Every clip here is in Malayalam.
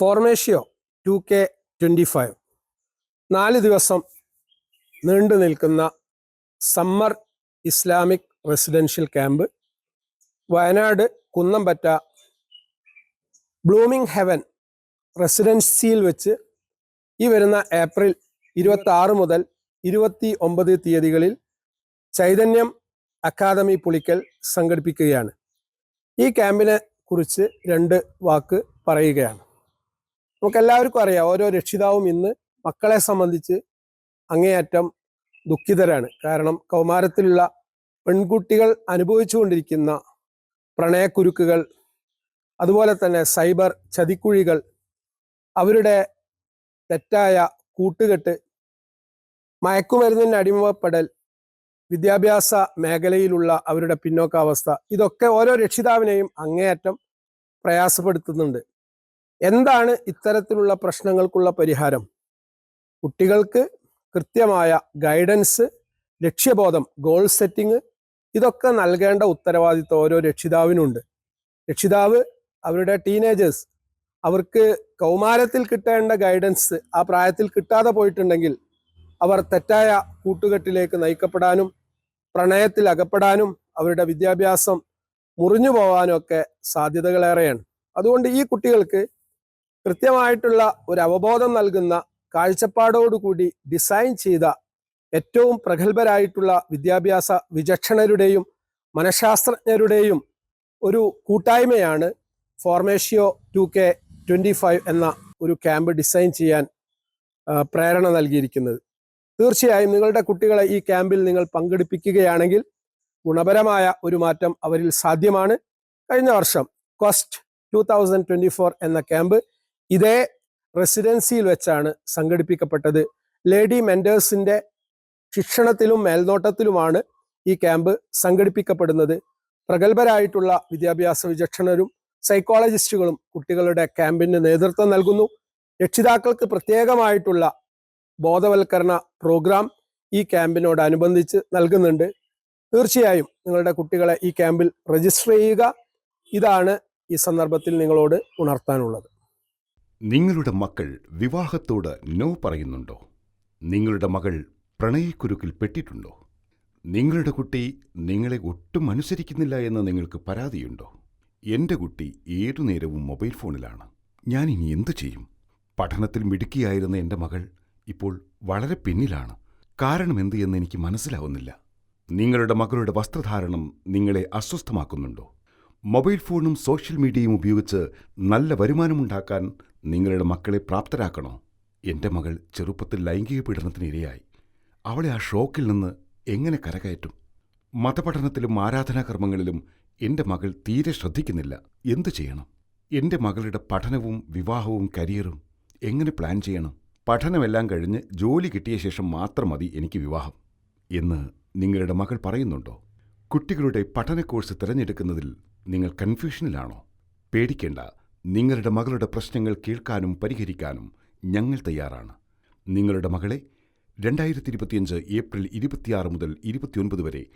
Formatio two K twenty five നാല് ദിവസം നീണ്ടു നിൽക്കുന്ന summer Islamic residential camp Wayanad Kunnampatta blooming heaven റെസിഡൻസിയിൽ വെച്ച് ഈ വരുന്ന ഏപ്രിൽ ഇരുപത്തി ആറ് മുതൽ ഇരുപത്തി ഒമ്പത് തീയതികളിൽ ചൈതന്യം അക്കാദമി പുളിക്കൽ സംഘടിപ്പിക്കുകയാണ്. ഈ ക്യാമ്പിനെ കുറിച്ച് രണ്ട് വാക്ക് പറയുകയാണ്. നമുക്കെല്ലാവർക്കും അറിയാം ഓരോ രക്ഷിതാവും ഇന്ന് മക്കളെ സംബന്ധിച്ച് അങ്ങേയറ്റം ദുഃഖിതരാണ്. കാരണം കൗമാരത്തിലുള്ള പെൺകുട്ടികൾ അനുഭവിച്ചുകൊണ്ടിരിക്കുന്ന പ്രണയക്കുരുക്കുകൾ അതുപോലെ തന്നെ സൈബർ ചതിക്കുഴികൾ അവരുടെ തെറ്റായ കൂട്ടുകെട്ട് മയക്കുമരുന്നിന് അടിമപ്പെടൽ വിദ്യാഭ്യാസ മേഖലയിലുള്ള അവരുടെ പിന്നോക്കാവസ്ഥ ഇതൊക്കെ ഓരോ രക്ഷിതാവിനെയും അങ്ങേയറ്റം പ്രയാസപ്പെടുത്തുന്നുണ്ട്. എന്താണ് ഇത്തരത്തിലുള്ള പ്രശ്നങ്ങൾക്കുള്ള പരിഹാരം? കുട്ടികൾക്ക് കൃത്യമായ ഗൈഡൻസ് ലക്ഷ്യബോധം ഗോൾ സെറ്റിംഗ് ഇതൊക്കെ നൽകേണ്ട ഉത്തരവാദിത്വം ഓരോ രക്ഷിതാവിനുണ്ട്. രക്ഷിതാവ് അവരുടെ ടീനേജേഴ്സ് അവർക്ക് കൗമാരത്തിൽ കിട്ടേണ്ട ഗൈഡൻസ് ആ പ്രായത്തിൽ കിട്ടാതെ പോയിട്ടുണ്ടെങ്കിൽ അവർ തെറ്റായ കൂട്ടുകെട്ടിലേക്ക് നയിക്കപ്പെടാനും പ്രണയത്തിൽ അകപ്പെടാനും അവരുടെ വിദ്യാഭ്യാസം മുറിഞ്ഞു പോകാനും ഒക്കെ സാധ്യതകളേറെയാണ്. അതുകൊണ്ട് ഈ കുട്ടികൾക്ക് കൃത്യമായിട്ടുള്ള ഒരു അവബോധം നൽകുന്ന കാഴ്ചപ്പാടോടുകൂടി ഡിസൈൻ ചെയ്ത ഏറ്റവും പ്രഗത്ഭരായിട്ടുള്ള വിദ്യാഭ്യാസ വിചക്ഷണരുടെയും മനഃശാസ്ത്രജ്ഞരുടെയും ഒരു കൂട്ടായ്മയാണ് Formatio two K twenty five എന്ന ഒരു ക്യാമ്പ് ഡിസൈൻ ചെയ്യാൻ പ്രേരണ നൽകിയിരിക്കുന്നത്. തീർച്ചയായും നിങ്ങളുടെ കുട്ടികളെ ഈ ക്യാമ്പിൽ നിങ്ങൾ പങ്കെടുപ്പിക്കുകയാണെങ്കിൽ ഗുണപരമായ ഒരു മാറ്റം അവരിൽ സാധ്യമാണ്. കഴിഞ്ഞ വർഷം ക്വസ്റ്റ് ടു എന്ന ക്യാമ്പ് ഇതേ റെസിഡൻസിയിൽ വെച്ചാണ് സംഘടിപ്പിക്കപ്പെട്ടത്. ലേഡി മെന്റേഴ്സിന്റെ ശിക്ഷണത്തിലും മേൽനോട്ടത്തിലുമാണ് ഈ ക്യാമ്പ് സംഘടിപ്പിക്കപ്പെടുന്നത്. പ്രഗത്ഭരായിട്ടുള്ള വിദ്യാഭ്യാസ വിചക്ഷണരും സൈക്കോളജിസ്റ്റുകളും കുട്ടികളുടെ ക്യാമ്പിന് നേതൃത്വം നൽകുന്നു. രക്ഷിതാക്കൾക്ക് പ്രത്യേകമായിട്ടുള്ള ബോധവൽക്കരണ പ്രോഗ്രാം ഈ ക്യാമ്പിനോടനുബന്ധിച്ച് നൽകുന്നുണ്ട്. തീർച്ചയായും നിങ്ങളുടെ കുട്ടികളെ ഈ ക്യാമ്പിൽ രജിസ്റ്റർ ചെയ്യുക. ഇതാണ് ഈ സന്ദർഭത്തിൽ നിങ്ങളോട് ഉണർത്താനുള്ളത്. നിങ്ങളുടെ മക്കൾ വിവാഹത്തോട് നോ പറയുന്നുണ്ടോ? നിങ്ങളുടെ മകൾ പ്രണയക്കുരുക്കിൽ പെട്ടിട്ടുണ്ടോ? നിങ്ങളുടെ കുട്ടി നിങ്ങളെ ഒട്ടും അനുസരിക്കുന്നില്ല എന്ന് നിങ്ങൾക്ക് പരാതിയുണ്ടോ? എന്റെ കുട്ടി ഏതു നേരവും മൊബൈൽ ഫോണിലാണ്. ഞാൻ ഇനി എന്തു ചെയ്യും? പഠനത്തിൽ മിടുക്കിയായിരുന്ന എന്റെ മകൾ ഇപ്പോൾ വളരെ പിന്നിലാണ്. കാരണം എന്ത് എന്ന് എനിക്ക് മനസ്സിലാവുന്നില്ല. നിങ്ങളുടെ മകളുടെ വസ്ത്രധാരണം നിങ്ങളെ അസ്വസ്ഥമാക്കുന്നുണ്ടോ? മൊബൈൽ ഫോണും സോഷ്യൽ മീഡിയയും ഉപയോഗിച്ച് നല്ല വരുമാനമുണ്ടാക്കാൻ നിങ്ങളുടെ മക്കളെ പ്രാപ്തരാക്കണോ? എന്റെ മകൾ ചെറുപ്പത്തിൽ ലൈംഗിക പീഡനത്തിന് ഇരയായി. അവളെ ആ ഷോക്കിൽ നിന്ന് എങ്ങനെ കരകയറ്റും? മതപഠനത്തിലും ആരാധനാകർമ്മങ്ങളിലും എന്റെ മകൾ തീരെ ശ്രദ്ധിക്കുന്നില്ല. എന്തു ചെയ്യണം? എന്റെ മകളുടെ പഠനവും വിവാഹവും കരിയറും എങ്ങനെ പ്ലാൻ ചെയ്യണം? പഠനമെല്ലാം കഴിഞ്ഞ് ജോലി കിട്ടിയ ശേഷം മാത്രം മതി എനിക്ക് വിവാഹം. എന്ന് നിങ്ങളുടെ മകൾ പറയുന്നുണ്ടോ? കുട്ടികളുടെ പഠന കോഴ്സ് തിരഞ്ഞെടുക്കുന്നതിൽ നിങ്ങൾ കൺഫ്യൂഷനിലാണോ? പേടിക്കേണ്ട. നിങ്ങളുടെ മകളുടെ പ്രശ്നങ്ങൾ കേൾക്കാനും പരിഹരിക്കാനും ഞങ്ങൾ തയ്യാറാണ്. നിങ്ങളുടെ മകളെ രണ്ടായിരത്തി ഇരുപത്തിയഞ്ച് ഏപ്രിൽ ഇരുപത്തിയാറ് മുതൽ ഇരുപത്തിയൊൻപത് വരെ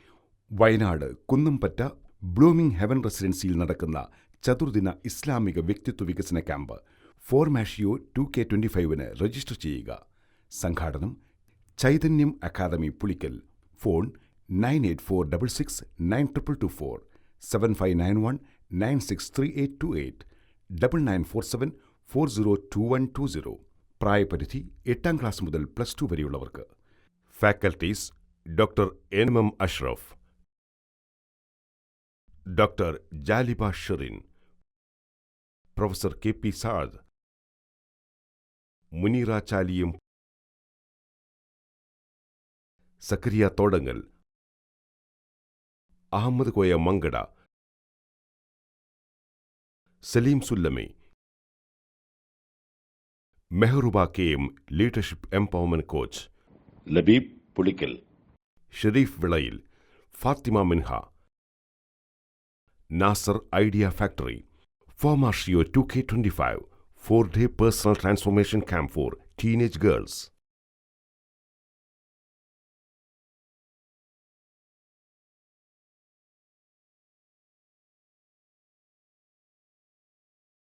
വയനാട് കുന്നംപറ്റ ബ്ലൂമിംഗ് ഹെവൻ റെസിഡൻസിയിൽ നടക്കുന്ന ചതുർദിന ഇസ്ലാമിക വ്യക്തിത്വ വികസന camp Formatio two K twenty ഫൈവിന് register ചെയ്യുക. സംഘാടനം Chaithanyam academy Pulikkal. Phone nine eight four double six nine triple two four seven five nine one nine six three eight two eight. Double nine four seven four zero two one two zero പ്രായപരിധി എട്ടാം ക്ലാസ് മുതൽ plus two വരെയുള്ളവർക്ക്. Faculties doctor N M Ashraf doctor Jaliba Sherin professor K P Saad Muneera ചാലിയും Zakariya Thodangal Ahmed Koya Mankada Saleem Sullami Meharuba K M leadership empowerment coach Labeeb Pulikkal Shareef Vilayil Fathima Minha Nasar idea factory ഫോമാർഷിയോ two K twenty five four day personal transformation camp for teenage girls